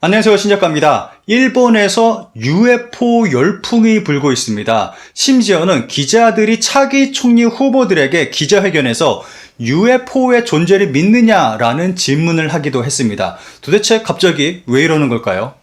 안녕하세요 신작가입니다. 일본에서 UFO 열풍이 불고 있습니다. 심지어는 기자들이 차기 총리 후보들에게 기자회견에서 UFO의 존재를 믿느냐라는 질문을 하기도 했습니다. 도대체 갑자기 왜 이러는 걸까요?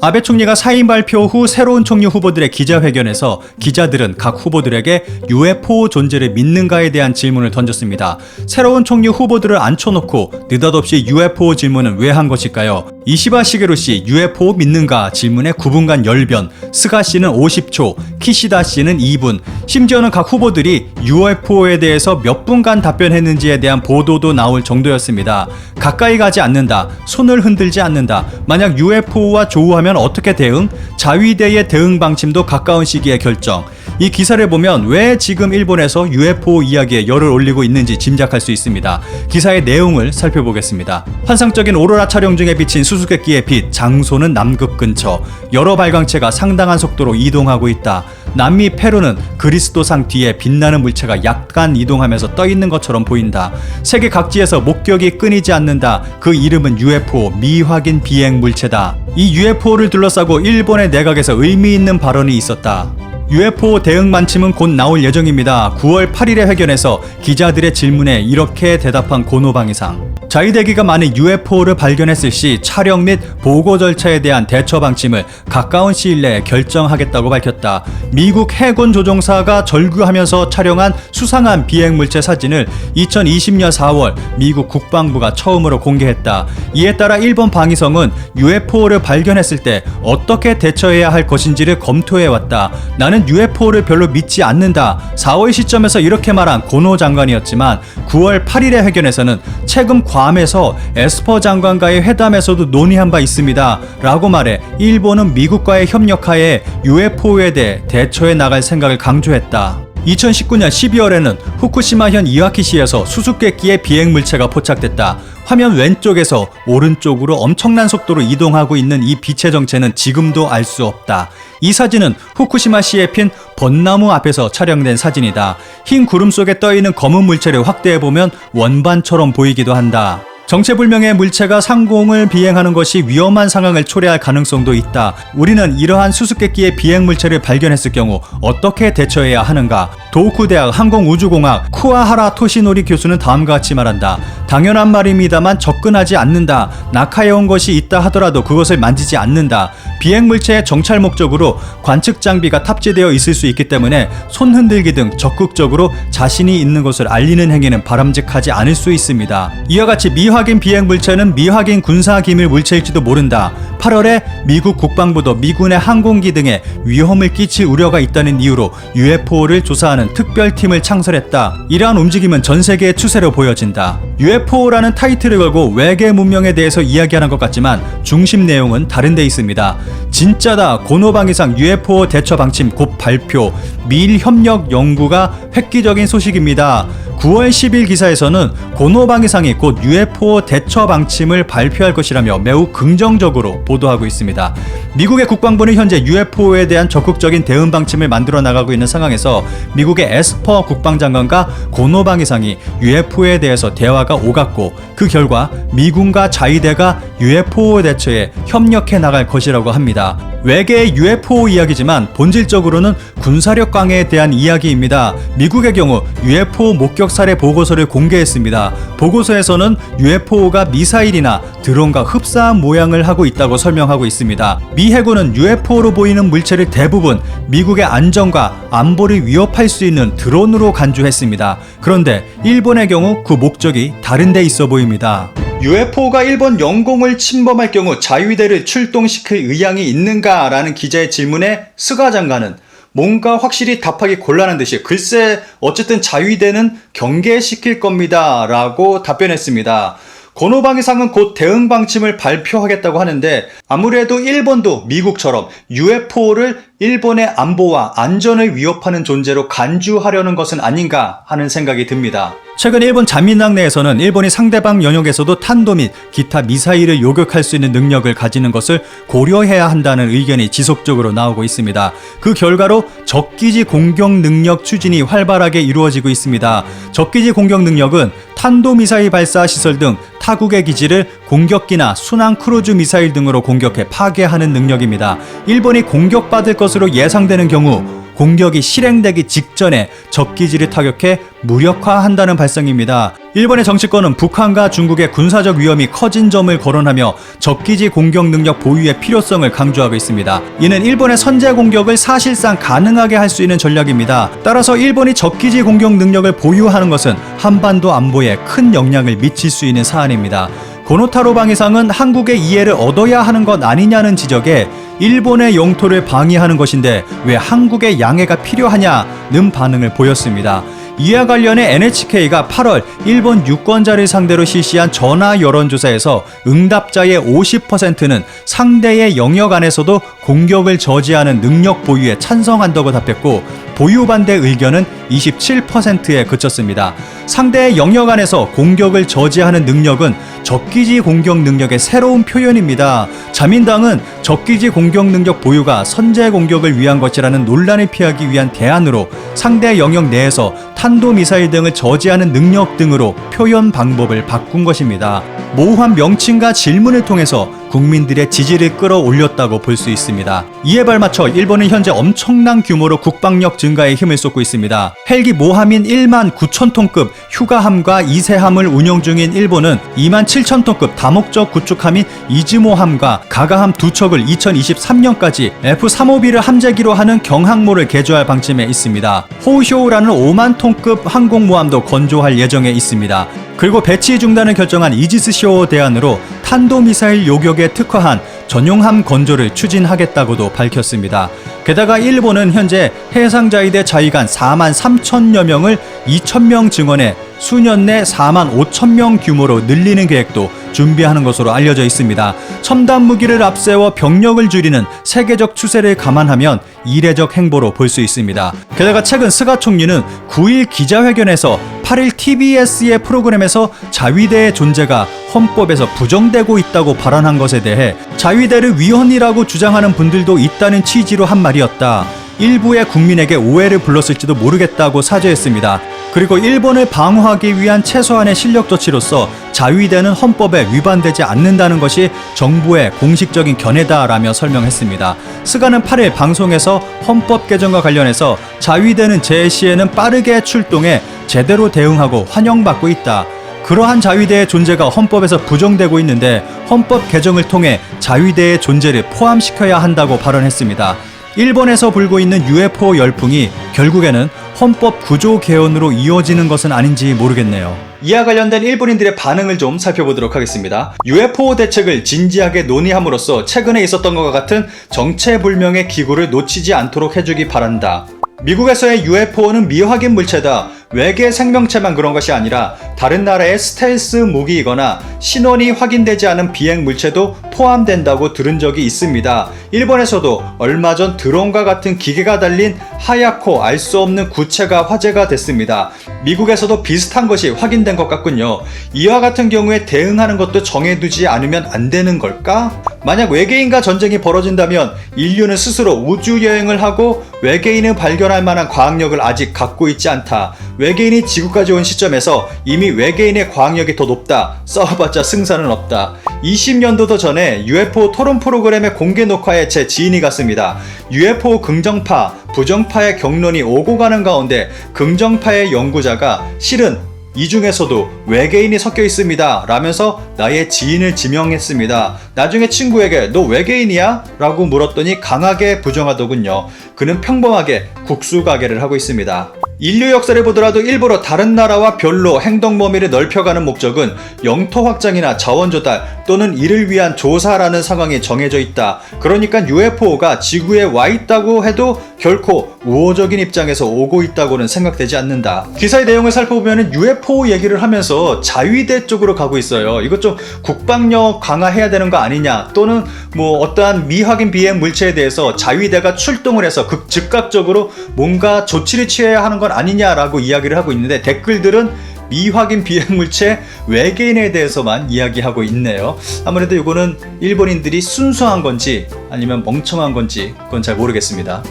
아베 총리가 사임 발표 후 새로운 총리 후보들의 기자회견에서 기자들은 각 후보들에게 UFO 존재를 믿는가에 대한 질문을 던졌습니다. 새로운 총리 후보들을 앉혀놓고 느닷없이 UFO 질문은 왜 한 것일까요? 이시바 시게루 씨 UFO 믿는가 질문에 9분간 열변, 스가 씨는 50초, 키시다 씨는 2분, 심지어는 각 후보들이 UFO에 대해서 몇 분간 답변했는지에 대한 보도도 나올 정도였습니다. 가까이 가지 않는다, 손을 흔들지 않는다, 만약 UFO와 조우하면 어떻게 대응? 자위대의 대응 방침도 가까운 시기에 결정. 이 기사를 보면 왜 지금 일본에서 UFO 이야기에 열을 올리고 있는지 짐작할 수 있습니다. 기사의 내용을 살펴보겠습니다. 환상적인 오로라 촬영 중에 비친 수수께끼의 빛, 장소는 남극 근처. 여러 발광체가 상당한 속도로 이동하고 있다. 남미 페루는 그리스도상 뒤에 빛나는 물체가 약간 이동하면서 떠 있는 것처럼 보인다. 세계 각지에서 목격이 끊이지 않는다. 그 이름은 UFO, 미확인 비행 물체다. 이 UFO를 둘러싸고 일본의 내각에서 의미 있는 발언이 있었다. UFO 대응 만침은 곧 나올 예정입니다. 9월 8일의 회견에서 기자들의 질문에 이렇게 대답한 고노방이상. 자위대기가 많은 UFO를 발견했을 시 촬영 및 보고 절차에 대한 대처 방침을 가까운 시일 내에 결정하겠다고 밝혔다. 미국 해군 조종사가 절규하면서 촬영한 수상한 비행 물체 사진을 2020년 4월 미국 국방부가 처음으로 공개했다. 이에 따라 일본 방위성은 UFO를 발견했을 때 어떻게 대처해야 할 것인지를 검토해 왔다. 나는 UFO를 별로 믿지 않는다. 4월 시점에서 이렇게 말한 고노 장관이었지만 9월 8일의 회견에서는 최근 괌에서 에스퍼 장관과의 회담에서도 논의한 바 있습니다. 라고 말해 일본은 미국과의 협력하에 UFO에 대해 대처해 나갈 생각을 강조했다. 2019년 12월에는 후쿠시마현 이와키시에서 수수께끼의 비행 물체가 포착됐다. 화면 왼쪽에서 오른쪽으로 엄청난 속도로 이동하고 있는 이 빛의 정체는 지금도 알 수 없다. 이 사진은 후쿠시마시에 핀 벚나무 앞에서 촬영된 사진이다. 흰 구름 속에 떠 있는 검은 물체를 확대해 보면 원반처럼 보이기도 한다. 정체불명의 물체가 상공을 비행하는 것이 위험한 상황을 초래할 가능성도 있다. 우리는 이러한 수수께끼의 비행 물체를 발견했을 경우 어떻게 대처해야 하는가? 도쿠 대학 항공우주공학 쿠아하라 토시노리 교수는 다음과 같이 말한다. 당연한 말입니다만 접근하지 않는다. 낙하해 온 것이 있다 하더라도 그것을 만지지 않는다. 비행 물체의 정찰 목적으로 관측 장비가 탑재되어 있을 수 있기 때문에 손 흔들기 등 적극적으로 자신이 있는 것을 알리는 행위는 바람직하지 않을 수 있습니다. 이와 같이 미 확인 비행 물체는 미확인 군사 기밀 물체일지도 모른다. 8월에 미국 국방부도 미군의 항공기 등에 위험을 끼칠 우려가 있다는 이유로 UFO를 조사하는 특별팀을 창설했다. 이러한 움직임은 전 세계의 추세로 보여진다. UFO라는 타이틀을 걸고 외계 문명에 대해서 이야기하는 것 같지만 중심 내용은 다른 데 있습니다. 진짜다. 고노방이상 UFO 대처 방침 곧 발표. 미일 협력 연구가 획기적인 소식입니다. 9월 10일 기사에서는 고노방이상이 곧 UFO 대처 방침을 발표할 것이라며 매우 긍정적으로 보도하고 있습니다. 미국의 국방부는 현재 UFO에 대한 적극적인 대응 방침을 만들어 나가고 있는 상황에서 미국의 에스퍼 국방장관과 고노방이상이 UFO에 대해서 대화가 오갔고 그 결과 미군과 자위대가 UFO 대처에 협력해 나갈 것이라고 합니다. 외계의 UFO 이야기지만 본질적으로는 군사력 강화에 대한 이야기입니다. 미국의 경우 UFO 목격 사례 보고서를 공개했습니다. 보고서에서는 UFO가 미사일이나 드론과 흡사한 모양을 하고 있다고 설명하고 있습니다. 미 해군은 UFO로 보이는 물체를 대부분 미국의 안전과 안보를 위협할 수 있는 드론으로 간주했습니다. 그런데 일본의 경우 그 목적이 다른 데 있어 보입니다. UFO가 일본 영공을 침범할 경우 자위대를 출동시킬 의향이 있는가 라는 기자의 질문에 스가 장관은 뭔가 확실히 답하기 곤란한 듯이 글쎄 어쨌든 자위대는 경계시킬 겁니다 라고 답변했습니다. 고노방위상은 곧 대응 방침을 발표하겠다고 하는데 아무래도 일본도 미국처럼 UFO를 일본의 안보와 안전을 위협하는 존재로 간주하려는 것은 아닌가 하는 생각이 듭니다. 최근 일본 자민당 내에서는 일본이 상대방 영역에서도 탄도 및 기타 미사일을 요격할 수 있는 능력을 가지는 것을 고려해야 한다는 의견이 지속적으로 나오고 있습니다. 그 결과로 적기지 공격 능력 추진이 활발하게 이루어지고 있습니다. 적기지 공격 능력은 탄도 미사일 발사 시설 등 타국의 기지를 공격기나 순항 크루즈 미사일 등으로 공격해 파괴하는 능력입니다. 일본이 공격받을 것으로 예상되는 경우 공격이 실행되기 직전에 적기지를 타격해 무력화한다는 발상입니다. 일본의 정치권은 북한과 중국의 군사적 위험이 커진 점을 거론하며 적기지 공격 능력 보유의 필요성을 강조하고 있습니다. 이는 일본의 선제 공격을 사실상 가능하게 할 수 있는 전략입니다. 따라서 일본이 적기지 공격 능력을 보유하는 것은 한반도 안보에 큰 영향을 미칠 수 있는 사안입니다. 고노타로 방위상은 한국의 이해를 얻어야 하는 것 아니냐는 지적에 일본의 영토를 방위하는 것인데 왜 한국의 양해가 필요하냐는 반응을 보였습니다. 이와 관련해 NHK가 8월 일본 유권자를 상대로 실시한 전화 여론조사에서 응답자의 50%는 상대의 영역 안에서도 공격을 저지하는 능력 보유에 찬성한다고 답했고 보유 반대 의견은 27%에 그쳤습니다. 상대의 영역 안에서 공격을 저지하는 능력은 적기지 공격 능력의 새로운 표현입니다. 자민당은 적기지 공격 능력 보유가 선제 공격을 위한 것이라는 논란을 피하기 위한 대안으로 상대 영역 내에서 탄도 미사일 등을 저지하는 능력 등으로 표현 방법을 바꾼 것입니다. 모호한 명칭과 질문을 통해서 국민들의 지지를 끌어올렸다고 볼 수 있습니다. 이에 발맞춰 일본은 현재 엄청난 규모로 국방력 증가에 힘을 쏟고 있습니다. 헬기 모함인 1만 9천 톤급 휴가함과 이세함을 운용 중인 일본은 2만 7천 톤급 다목적 구축함인 이즈모함과 가가함 두 척을 2023년까지 F-35B를 함재기로 하는 경항모를 개조할 방침에 있습니다. 호쇼라는 5만 톤급 항공모함도 건조할 예정에 있습니다. 그리고 배치 중단을 결정한 이지스쇼 대안으로 탄도미사일 요격에 특화한 전용함 건조를 추진하겠다고도 밝혔습니다. 게다가 일본은 현재 해상자위대 자위관 4만 3천여 명을 2천 명 증원해 수년 내 4만 5천 명 규모로 늘리는 계획도 준비하는 것으로 알려져 있습니다. 첨단 무기를 앞세워 병력을 줄이는 세계적 추세를 감안하면 이례적 행보로 볼 수 있습니다. 게다가 최근 스가 총리는 9일 기자회견에서 8일 TBS의 프로그램에서 자위대의 존재가 헌법에서 부정되고 있다고 발언한 것에 대해 자위대를 위헌이라고 주장하는 분들도 있다는 취지로 한 말이었다. 일부의 국민에게 오해를 불렀을지도 모르겠다고 사죄했습니다. 그리고 일본을 방어하기 위한 최소한의 실력 조치로서 자위대는 헌법에 위반되지 않는다는 것이 정부의 공식적인 견해다라며 설명했습니다. 스가는 8일 방송에서 헌법 개정과 관련해서 자위대는 제 시에는 빠르게 출동해 제대로 대응하고 환영받고 있다. 그러한 자위대의 존재가 헌법에서 부정되고 있는데 헌법 개정을 통해 자위대의 존재를 포함시켜야 한다고 발언했습니다. 일본에서 불고 있는 UFO 열풍이 결국에는 헌법 구조 개헌으로 이어지는 것은 아닌지 모르겠네요. 이와 관련된 일본인들의 반응을 좀 살펴보도록 하겠습니다. UFO 대책을 진지하게 논의함으로써 최근에 있었던 것과 같은 정체불명의 기구를 놓치지 않도록 해주기 바란다. 미국에서의 UFO는 미확인 물체다. 외계 생명체만 그런 것이 아니라 다른 나라의 스텔스 무기이거나 신원이 확인되지 않은 비행 물체도 포함된다고 들은 적이 있습니다. 일본에서도 얼마 전 드론과 같은 기계가 달린 하얗고 알 수 없는 구체가 화제가 됐습니다. 미국에서도 비슷한 것이 확인된 것 같군요. 이와 같은 경우에 대응하는 것도 정해두지 않으면 안 되는 걸까? 만약 외계인과 전쟁이 벌어진다면 인류는 스스로 우주 여행을 하고 외계인을 발견할 만한 과학력을 아직 갖고 있지 않다. 외계인이 지구까지 온 시점에서 이미 외계인의 과학력이 더 높다. 써봤자 승산은 없다. 20년도 더 전에 UFO 토론 프로그램의 공개 녹화에 제 지인이 갔습니다. UFO 긍정파, 부정파의 경론이 오고 가는 가운데 긍정파의 연구자가 실은 이 중에서도 외계인이 섞여 있습니다. 라면서 나의 지인을 지명했습니다. 나중에 친구에게 너 외계인이야? 라고 물었더니 강하게 부정하더군요. 그는 평범하게 국수 가게를 하고 있습니다. 인류 역사를 보더라도 일부러 다른 나라와 별로 행동 범위를 넓혀가는 목적은 영토 확장이나 자원 조달 또는 이를 위한 조사라는 상황이 정해져 있다. 그러니까 UFO가 지구에 와 있다고 해도 결코 우호적인 입장에서 오고 있다고는 생각되지 않는다. 기사의 내용을 살펴보면 UFO 얘기를 하면서 자위대 쪽으로 가고 있어요. 이것 좀 국방력 강화해야 되는 거 아니냐 또는 뭐 어떠한 미확인 비행 물체에 대해서 자위대가 출동을 해서 극 즉각적으로 뭔가 조치를 취해야 하는 건 아니냐라고 이야기를 하고 있는데 댓글들은 미확인 비행 물체 외계인에 대해서만 이야기하고 있네요. 아무래도 이거는 일본인들이 순수한 건지 아니면 멍청한 건지 그건 잘 모르겠습니다.